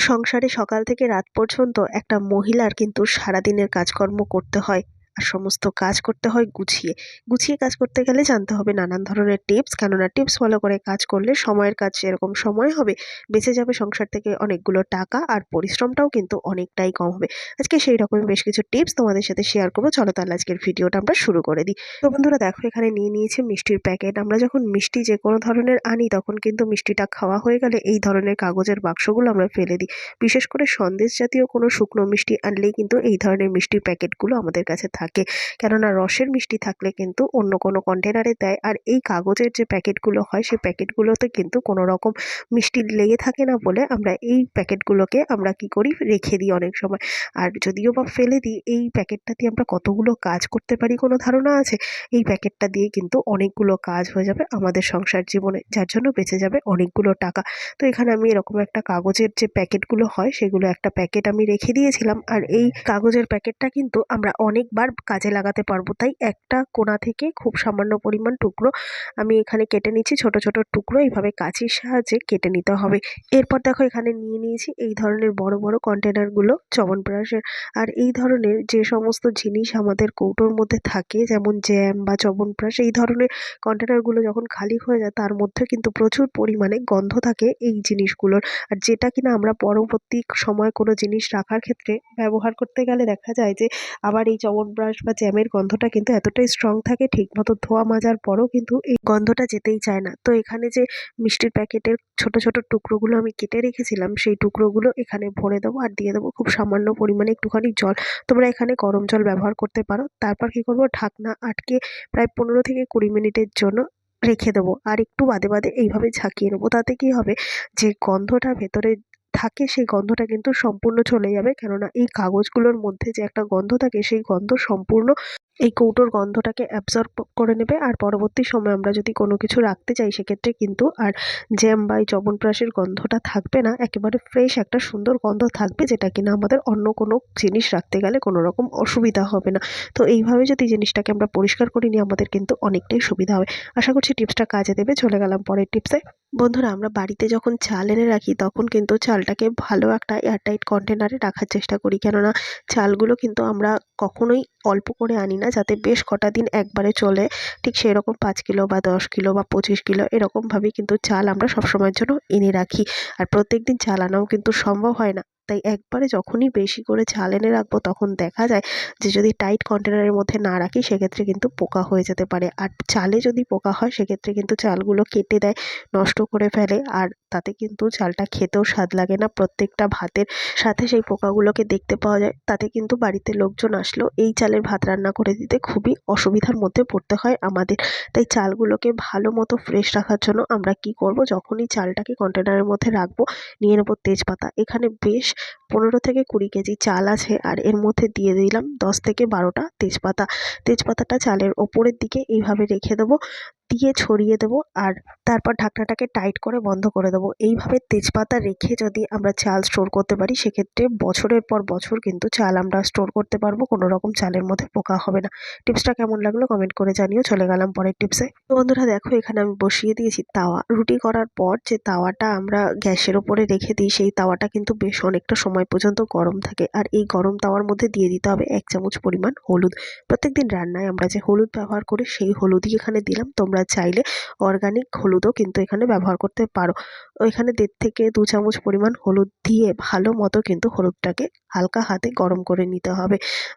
সংসারে সকাল থেকে রাত পর্যন্ত একটা মহিলার কিন্তু সারাদিনের কাজকর্ম করতে হয়। আর সমস্ত কাজ করতে হয় গুছিয়ে। গুছিয়ে কাজ করতে গেলে জানতে হবে নানান ধরনের টিপস কেননা টিপস ফলো করে কাজ করলে সময়ের কাজ সেরকম সময় হবে, বেঁচে যাবে সংসার থেকে অনেকগুলো টাকা আর পরিশ্রমটাও কিন্তু অনেকটাই কম হবে। আজকে সেই রকমই বেশ কিছু টিপস তোমাদের সাথে শেয়ার করব, চলো তাহলে আজকের ভিডিওটা আমরা শুরু করে দিই। তো বন্ধুরা দেখো, এখানে নিয়ে নিয়েছি মিষ্টির প্যাকেট আমরা যখন মিষ্টি যে কোনো ধরনের আনি, তখন কিন্তু মিষ্টিটা খাওয়া হয়ে গেলে এই ধরনের কাগজের বাক্সগুলো আমরা ফেলে দিই। বিশেষ করে সন্দেশ জাতীয় কোনো শুকনো মিষ্টি আনলেই কিন্তু এই ধরনের মিষ্টির প্যাকেটগুলো আমাদের কাছে থাকে কেননা রসের মিষ্টি থাকলে কিন্তু অন্য কোনো কন্টেনারে দেয় আর এই কাগজের যে প্যাকেটগুলো হয় সেই প্যাকেটগুলোতে কিন্তু কোনো রকম মিষ্টি লেগে থাকে না বলে আমরা এই প্যাকেটগুলোকে আমরা কি করি? রেখে দিই অনেক সময়। আর যদিও বা ফেলে দিই, এই প্যাকেটটা দিয়ে আমরা কতগুলো কাজ করতে পারি কোনো ধারণা আছে? এই প্যাকেটটা দিয়ে কিন্তু অনেকগুলো কাজ হয়ে যাবে আমাদের সংসার জীবনে, যার জন্য বেঁচে যাবে অনেকগুলো টাকা। তো এখানে আমি এরকম একটা কাগজের যে প্যাকেটগুলো হয়, সেগুলো একটা প্যাকেট আমি রেখে দিয়েছিলাম। আর এই কাগজের প্যাকেটটা কিন্তু আমরা অনেকবার কাজে লাগাতে পারব। তাই একটা কোণা থেকে খুব সামান্য পরিমাণ টুকরো আমি এখানে কেটে নিচ্ছি। ছোট ছোট টুকরো এইভাবে কাঁচির সাহায্যে কেটে নিতে হবে। এরপর দেখো এখানে নিয়ে নিয়েছি এই ধরনের বড় বড় কন্টেনারগুলো চবনপ্রাশের আর এই ধরনের যে সমস্ত জিনিস আমাদের কৌটোর মধ্যে থাকে, যেমন জ্যাম বা চবনপ্রাশ এই ধরনের কন্টেনারগুলো যখন খালি হয়ে যায়, তার মধ্যে কিন্তু প্রচুর পরিমাণে গন্ধ থাকে এই জিনিসগুলোর। আর যেটা কিনা আমরা পরবর্তী সময় কোনো জিনিস রাখার ক্ষেত্রে ব্যবহার করতে গেলে দেখা যায় যে, আবার এই চবনপ্রাশ বা জ্যামের গন্ধটা কিন্তু এতটাই স্ট্রং থাকে, ঠিকমতো ধোয়া মাজার পরও কিন্তু এই গন্ধটা যেতেই চায় না। তো এখানে যে মিষ্টির প্যাকেটের ছোট ছোট টুকরোগুলো আমি কেটে রেখেছিলাম, সেই টুকরোগুলো এখানে ভরে দেবো আর দিয়ে দেবো খুব সামান্য পরিমাণে একটুখানি জল। তোমরা এখানে গরম জল ব্যবহার করতে পারো। তারপর কী করব? ঢাকনা আটকে প্রায় পনেরো থেকে কুড়ি মিনিটের জন্য রেখে দেবো। আর একটু বাদে বাদে এইভাবে ঝাঁকিয়ে নেব। তাতে কী হবে? যে গন্ধটা ভেতরে থাকে, সেই গন্ধটা কিন্তু সম্পূর্ণ চলে যাবে। কেননা এই কাগজগুলোর মধ্যে যে একটা গন্ধ থাকে, সেই গন্ধ সম্পূর্ণ এই কৌটোর গন্ধটাকে অ্যাবজর্ব করে নেবে। আর পরবর্তী সময় আমরা যদি কোনো কিছু রাখতে চাই, সেক্ষেত্রে কিন্তু আর জ্যাম বা এই চবনপ্রাশের গন্ধটা থাকবে না। একেবারে ফ্রেশ একটা সুন্দর গন্ধ থাকবে, যেটা কিনা আমাদের অন্য কোনো জিনিস রাখতে গেলে কোনো রকম অসুবিধা হবে না। তো এইভাবে যদি জিনিসটাকে আমরা পরিষ্কার করে নিই, আমাদের কিন্তু অনেকটাই সুবিধা হবে। আশা করছি টিপসটা কাজে দেবে। চলে গেলাম পরের টিপসে। বন্ধুরা, আমরা বাড়িতে যখন চাল এনে রাখি, তখন কিন্তু চালটাকে ভালো একটা এয়ারটাইট কন্টেনারে রাখার চেষ্টা করি। কেননা, চালগুলো কিন্তু আমরা কখনোই অল্প করে আনি না, যাতে বেশ কটা দিন একবারে চলে। ঠিক সেরকম পাঁচ কিলো বা দশ কিলো বা পঁচিশ কিলো এরকমভাবেই কিন্তু চাল আমরা সবসময়ের জন্য এনে রাখি। আর প্রত্যেক দিন চাল আনাও কিন্তু সম্ভব হয় না। তাই একবারে যখনই বেশি করে ঝাল এনে রাখব তখন দেখা যায় যে যদি টাইট কন্টেনারের মধ্যে না রাখি সেক্ষেত্রে কিন্তু পোকা হয়ে যেতে পারে। আর চালে যদি পোকা হয় সেক্ষেত্রে কিন্তু চালগুলো কেটে দেয়, নষ্ট করে ফেলে। আর তাতে কিন্তু চালটা খেতেও স্বাদ লাগে না। প্রত্যেকটা ভাতের সাথে সেই পোকাগুলোকে দেখতে পাওয়া যায়। তাতে কিন্তু বাড়িতে লোকজন আসলেও এই চালের ভাত রান্না করে দিতে খুবই অসুবিধার মধ্যে পড়তে হয় আমাদের। তাই চালগুলোকে ভালো মতো ফ্রেশ রাখার জন্য আমরা কি করব? যখনই চালটাকে কন্টেনারের মধ্যে রাখব, নিয়ে নেব তেজপাতা। এখানে বেশ পনেরো থেকে কুড়ি কেজি চাল আছে আর এর মধ্যে দিয়ে দিলাম দশ থেকে বারোটা তেজপাতা। তেজপাতাটা চালের ওপরের দিকে এইভাবে রেখে দেবো। দিয়ে ছড়িয়ে দেবো আর তারপর ঢাকনাটাকে টাইট করে বন্ধ করে দেবো। এইভাবে তেজপাতা রেখে যদি আমরা চাল স্টোর করতে পারি, সেক্ষেত্রে বছরের পর বছর কিন্তু চাল আমরা স্টোর করতে পারব, কোনো রকম চালের মধ্যে পোকা হবে না। টিপসটা কেমন লাগল কমেন্ট করে জানিও, চলে গেলাম পরের টিপসে তো বন্ধুরা দেখো, এখানে আমি বসিয়ে দিয়েছি তাওয়া। রুটি করার পর যে তাওয়াটা আমরা গ্যাসের ওপরে রেখে দিই, সেই তাওয়াটা কিন্তু বেশ অনেকটা সময় পর্যন্ত গরম থাকে। আর এই গরম তাওয়ার মধ্যে দিয়ে দিতে হবে এক চামচ পরিমাণ হলুদ। প্রত্যেকদিন রান্নায় আমরা যে হলুদ ব্যবহার করি, সেই হলুদই এখানে দিলাম। তোমরা চাইলে অর্গানিক হলুদও কিন্তু এখানে ব্যবহার করতে পারো। এখানে দেড় থেকে দু চামচ পরিমাণ হলুদ দিয়ে ভালো মতো কিন্তু হলুদটাকে হালকা হাতে গরম করে নিতে হবে।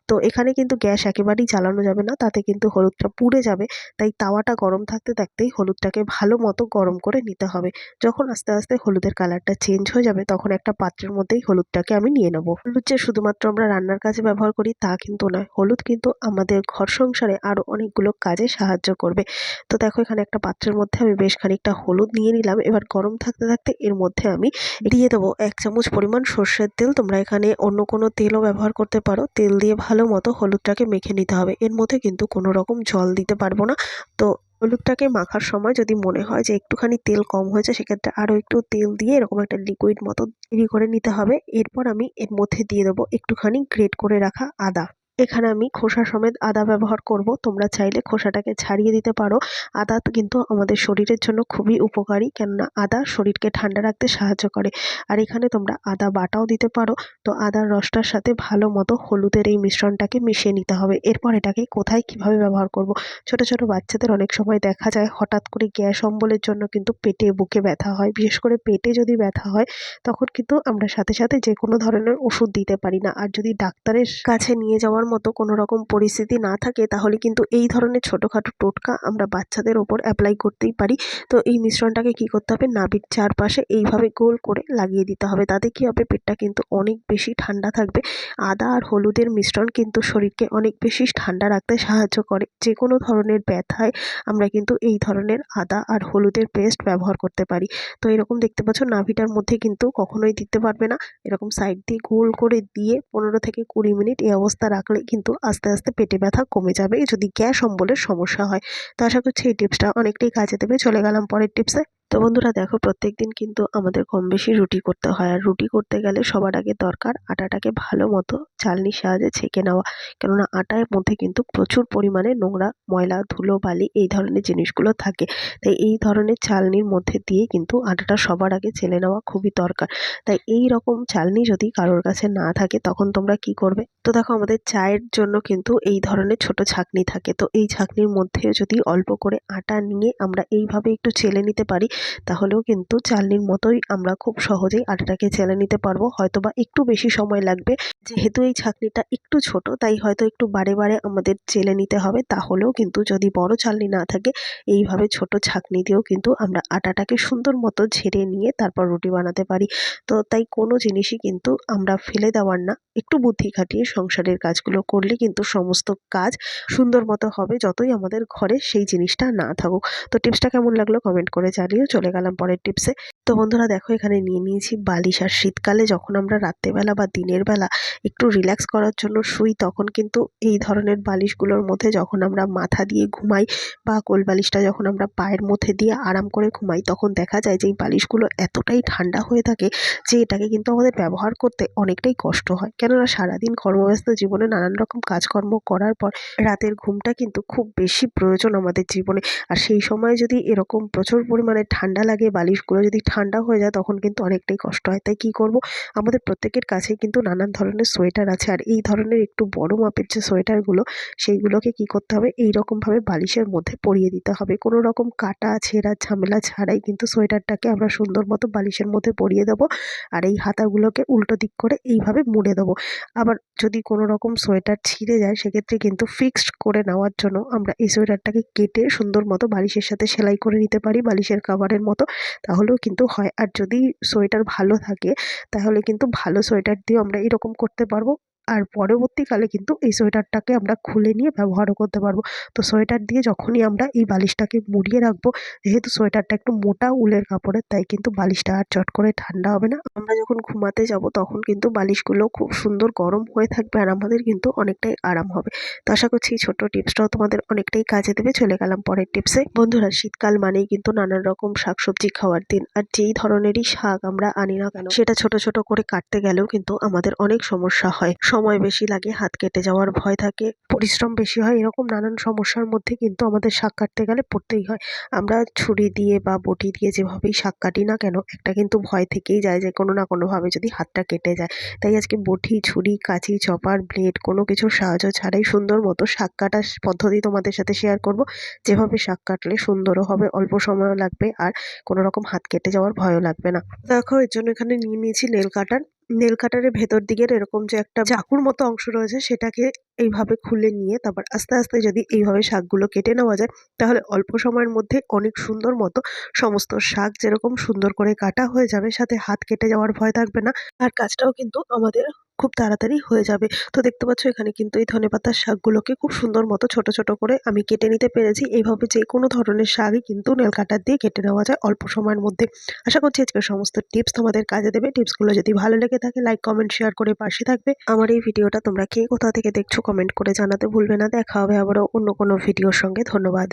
তো এখানে কিন্তু গ্যাস একেবারেই জ্বালানো যাবে না, তাতে কিন্তু হলুদটা পুড়ে যাবে, তাই তাওয়াটা গরম থাকতে থাকতেই হলুদটাকে ভালো মতো গরম করে নিতে হবে। যখন আস্তে আস্তে হলুদের কালারটা চেঞ্জ হয়ে যাবে, তখন একটা পাত্রের মধ্যেই হলুদটাকে আমি নিয়ে নেব। হলুদ যে শুধুমাত্র আমরা রান্নার কাজে ব্যবহার করি, তা কিন্তু নয়। হলুদ কিন্তু আমাদের ঘর সংসারে আরও অনেকগুলো কাজে সাহায্য করবে। তো দেখো, এখানে একটা পাত্রের মধ্যে আমি বেশ খানিকটা হলুদ নিয়ে নিলাম। এবার গরম থাকতে থাকতে এর মধ্যে আমি দিয়ে দেবো এক চামচ পরিমাণ সর্ষের তেল। তোমরা এখানে অন্য কোনো তেলও ব্যবহার করতে পারো। তেল দিয়ে ভালো মতো হলুদটাকে মেখে নিতে হবে। এর মধ্যে কিন্তু কোনো রকম জল দিতে পারব না। তো হলুদটাকে মাখার সময় যদি মনে হয় যে একটুখানি তেল কম হয়েছে, সেক্ষেত্রে আরও একটু তেল দিয়ে এরকম একটা লিকুইড মতো তৈরি করে নিতে হবে। এরপর আমি এর মধ্যে দিয়ে দেবো একটুখানি গ্রেট করে রাখা আদা। এখানে আমি খোসা সমেত আদা ব্যবহার করব। তোমরা চাইলে খোসাটাকে ছাড়িয়ে দিতে পারো। আদা কিন্তু আমাদের শরীরের জন্য খুবই উপকারী, কেননা আদা শরীরকে ঠান্ডা রাখতে সাহায্য করে। আর এখানে তোমরা আদা বাটাও দিতে পারো। তো আদার রসটার সাথে ভালো মতো হলুদের এই মিশ্রণটাকে মিশিয়ে নিতে হবে। এরপর এটাকে কোথায় কীভাবে ব্যবহার করব? ছোট ছোট বাচ্চাদের অনেক সময় দেখা যায়, হঠাৎ করে গ্যাস অম্বলের জন্য কিন্তু পেটে, বুকে ব্যথা হয়। বিশেষ করে পেটে যদি ব্যথা হয়, তখন কিন্তু আমরা সাথে সাথে যে কোনো ধরনের ওষুধ দিতে পারি না। আর যদি ডাক্তারের কাছে নিয়ে যাওয়ার মতো কোনো রকম পরিস্থিতি না থাকে, তাহলে কিন্তু এই ধরনের ছোটোখাটো টোটকা আমরা বাচ্চাদের ওপর অ্যাপ্লাই করতেই পারি। তো এই মিশ্রণটাকে কি করতে হবে? নাভির চারপাশে এইভাবে গোল করে লাগিয়ে দিতে হবে। তাতে কি হবে? পেটটা কিন্তু অনেক বেশি ঠান্ডা থাকবে। আদা আর হলুদের মিশ্রণ কিন্তু শরীরকে অনেক বেশি ঠান্ডা রাখতে সাহায্য করে। যে কোনো ধরনের ব্যথায় আমরা কিন্তু এই ধরনের আদা আর হলুদের পেস্ট ব্যবহার করতে পারি। তো এরকম দেখতে পাচ্ছ, নাভিটার মধ্যে কিন্তু কখনোই দিতে পারবে না। এরকম সাইড দিয়ে গোল করে দিয়ে পনেরো থেকে কুড়ি মিনিট এই অবস্থা রাখলে কিন্তু আস্তে আস্তে পেটে ব্যথা কমে যাবে। যদি গ্যাস অম্বলের সমস্যা হয়, তো আশা করছি এই টিপসটা অনেকটাই কাজে দেবে। চলে গেলাম পরের টিপসে তো বন্ধুরা দেখো প্রত্যেক দিন কিন্তু আমাদের কম বেশি রুটি করতে হয়। আর রুটি করতে গেলে সবার আগে দরকার আটাটাকে ভালো মতো চালনির সাহায্যে ছেঁকে নেওয়া। কেননা আটার মধ্যে কিন্তু প্রচুর পরিমাণে নোংরা ময়লা, ধুলো, বালি এই ধরনের জিনিসগুলো থাকে। তাই এই ধরনের চালনির মধ্যে দিয়ে কিন্তু আটাটা সবার আগে চেলে নেওয়া খুবই দরকার। তাই এই রকম চালনি যদি কারোর কাছে না থাকে, তখন তোমরা কি করবে? তো দেখো, আমাদের চায়ের জন্য কিন্তু এই ধরনের ছোট ছাঁকনি থাকে। তো এই ছাঁকনির মধ্যে যদি অল্প করে আটা নিয়ে আমরা এইভাবে একটু চেলে নিতে পারি তাহলেও কিন্তু চালনির মতোই আমরা খুব সহজেই আটাটাকে চেলে নিতে পারব। হয়তো বা একটু বেশি সময় লাগবে। যেহেতু এই ছাঁকনিটা একটু ছোট, তাই হয়তো একটু বারে বারে আমাদের চেলে নিতে হবে। তাহলেও কিন্তু যদি বড় চালনি না থাকে, এইভাবে ছোট ছাঁকনি দিয়েও কিন্তু আমরা আটাটাকে সুন্দর মতো ঝেড়ে নিয়ে তারপর রুটি বানাতে পারি। তো তাই কোনো জিনিসই কিন্তু আমরা ফেলে দেওয়ার না। একটু বুদ্ধি খাটিয়ে সংসারের কাজগুলো করলে কিন্তু সমস্ত কাজ সুন্দর মতো হবে, যতই আমাদের ঘরে সেই জিনিসটা না থাকুক। তো টিপসটা কেমন লাগল কমেন্ট করে জানিও। চলে গেলাম পরের টিপসে তো বন্ধুরা দেখো, এখানে নিয়ে নিয়েছি বালিশ। আর শীতকালে যখন আমরা রাত্রেবেলা বা দিনের বেলা একটু রিল্যাক্স করার জন্য শুই, তখন কিন্তু এই ধরনের বালিশগুলোর মধ্যে যখন আমরা মাথা দিয়ে ঘুমাই বা কোল বালিশটা যখন আমরা পায়ের মধ্যে দিয়ে আরাম করে ঘুমাই, তখন দেখা যায় যে এই বালিশগুলো এতটাই ঠান্ডা হয়ে থাকে যে এটাকে কিন্তু আমাদের ব্যবহার করতে অনেকটাই কষ্ট হয়। কেননা সারাদিন কর্মব্যস্ত জীবনে নানান রকম কাজকর্ম করার পর রাতের ঘুমটা কিন্তু খুব বেশি প্রয়োজন আমাদের জীবনে। আর সেই সময় যদি এরকম প্রচুর পরিমাণে ঠান্ডা লাগে, বালিশগুলো যদি ঠান্ডা হয়ে যায় তখন কিন্তু অনেকটাই কষ্ট হয়। তাই কী করব? আমাদের প্রত্যেকের কাছেই কিন্তু নানান ধরনের সোয়েটার আছে। আর এই ধরনের একটু বড় মাপের যে সোয়েটারগুলো, সেইগুলোকে কী করতে হবে? এই রকমভাবে বালিশের মধ্যে পরিয়ে দিতে হবে। কোনো রকম কাটা, ছেঁড়া, ঝামেলা ছাড়াই কিন্তু সোয়েটারটাকে আমরা সুন্দর মতো বালিশের মধ্যে পরিয়ে দেবো। আর এই হাতাগুলোকে উল্টো দিক করে এইভাবে মুড়ে দেবো। আবার যদি কোনো রকম সোয়েটার ছিঁড়ে যায়, সেক্ষেত্রে কিন্তু ফিক্সড করে নেওয়ার জন্য আমরা এই সোয়েটারটাকে কেটে সুন্দর মতো বালিশের সাথে সেলাই করে নিতে পারি, বালিশের কাভারের মতো। তাহলেও কিন্তু হয়। আর যদি সোয়েটার ভালো থাকে, তাহলে কিন্তু ভালো সোয়েটার দিয়েও আমরা এরকম করতে পারব। আর পরবর্তীকালে কিন্তু এই সোয়েটারটাকে আমরা খুলে নিয়ে ব্যবহারও করতে পারব। তো সোয়েটার দিয়ে যখনই আমরা এই বালিশটাকে মুড়িয়ে রাখব, যেহেতু সোয়েটারটা একটু মোটা উলের কাপড়ের, তাই কিন্তু বালিশটা আর চট করে ঠান্ডা হবে না। আমরা যখন ঘুমাতে যাব, তখন কিন্তু বালিশগুলো খুব সুন্দর গরম হয়ে থাকবে আর আমাদের কিন্তু অনেকটাই আরাম হবে। তো আশা করছি এই ছোট্ট টিপসটাও তোমাদের অনেকটাই কাজে দেবে। চলে গেলাম পরের টিপসে। বন্ধুরা, শীতকাল মানেই কিন্তু নানান রকম শাকসবজি খাওয়ার দিন। আর যেই ধরনেরই শাক আমরা আনি না কেন, সেটা ছোট ছোট করে কাটতে গেলেও কিন্তু আমাদের অনেক সমস্যা হয়। সময় বেশি লাগে, হাত কেটে যাওয়ার ভয় থাকে, পরিশ্রম বেশি হয়, এরকম নানান সমস্যার মধ্যে কিন্তু আমাদের শাক কাটতে গেলে পড়তেই হয়। আমরা ছুরি দিয়ে বা বটি দিয়ে যেভাবেই শাক কাটি না কেন, একটা কিন্তু ভয় থেকেই যায় যে কোনো না কোনোভাবে যদি হাতটা কেটে যায়। তাই আজকে বটি, ছুরি, কাঁচি, চপার, ব্লেড কোনো কিছুর সাহায্য ছাড়াই সুন্দর মতো শাক কাটার পদ্ধতি তোমাদের সাথে শেয়ার করব। যেভাবে শাক কাটলে সুন্দরও হবে, অল্প সময়ও লাগবে আর কোনো রকম হাত কেটে যাওয়ার ভয়ও লাগবে না। দেখো, এর জন্য এখানে নিয়ে নিয়েছি নেল কাটার। নেল কাটারের ভেতর দিকের এরকম যে একটা চাকুর মতো অংশ রয়েছে সেটাকে এইভাবে খুলে নিয়ে তারপর আস্তে আস্তে যদি এইভাবে শাকগুলো কেটে নেওয়া যায়, তাহলে অল্প সময়ের মধ্যে অনেক সুন্দর মতো সমস্ত শাক যেরকম সুন্দর করে কাটা হয়ে যাবে, সাথে হাত কেটে যাওয়ার ভয় থাকবে না। আর কাজটাও কিন্তু আমাদের খুব তাড়াতাড়ি হয়ে যাবে। তো দেখতে পাচ্ছ এখানে কিন্তু এই ধনেপাতার শাকগুলোকে খুব সুন্দর মতো ছোট ছোট করে আমি কেটে নিতে পেরেছি। এইভাবে যে কোনো ধরনের শাকই কিন্তু নেল কাটার দিয়ে কেটে নেওয়া যায় অল্প সময়ের মধ্যে। আশা করছি আজকের সমস্ত টিপস তোমাদের কাজে দেবে। টিপসগুলো যদি ভালো লেগে থাকে, লাইক, কমেন্ট, শেয়ার করে পাশে থাকবে। আমার এই ভিডিওটা তোমরা কে কোথা থেকে দেখছ কমেন্ট করে জানাতে ভুলবে না। দেখা হবে আবারও অন্য কোনো ভিডিওর সঙ্গে। ধন্যবাদ।